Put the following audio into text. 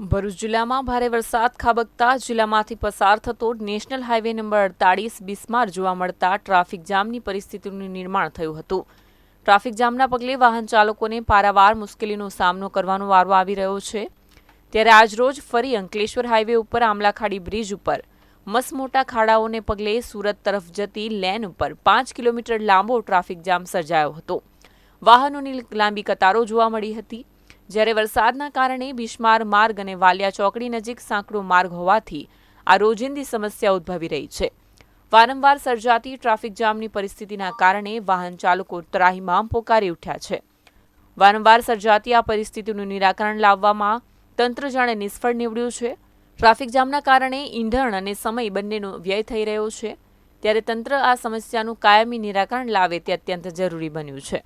ભરૂચ જિલ્લામાં ભારે વરસાદ ખાબકતા જિલ્લામાંથી પસાર થતો નેશનલ હાઈવે નંબર અડતાળીસ બિસ્માર જોવા મળતા ટ્રાફિક જામની પરિસ્થિતિનું નિર્માણ થયું હતું. ટ્રાફિક જામના પગલે વાહન ચાલકોને પારાવાર મુશ્કેલીનો સામનો કરવાનો વારો આવી રહ્યો છે. ત્યારે આજરોજ ફરી અંકલેશ્વર હાઈવે ઉપર આમલાખાડી બ્રિજ ઉપર મસમોટા ખાડાઓને પગલે સુરત તરફ જતી લેન ઉપર પાંચ કિલોમીટર લાંબો ટ્રાફિક જામ સર્જાયો હતો. વાહનોની લાંબી કતારો જોવા મળી હતી. જ્યારે વરસાદના કારણે બિસ્માર માર્ગ અને વાલિયા ચોકડી નજીક સાંકડો માર્ગ હોવાથી આ રોજિંદી સમસ્યા ઉદ્ભવી રહી છે. વારંવાર સર્જાતી ટ્રાફિક જામની પરિસ્થિતિના કારણે વાહન ચાલકો ત્રાહીમામ પોકારી ઉઠ્યા છે. વારંવાર સર્જાતી આ પરિસ્થિતિનું નિરાકરણ લાવવામાં તંત્ર જાણે નિષ્ફળ નીવડ્યું છે. ટ્રાફિક જામના કારણે ઈંધણ અને સમય બંનેનો વ્યય થઈ રહ્યો છે. ત્યારે તંત્ર આ સમસ્યાનું કાયમી નિરાકરણ લાવે તે અત્યંત જરૂરી બન્યું છે.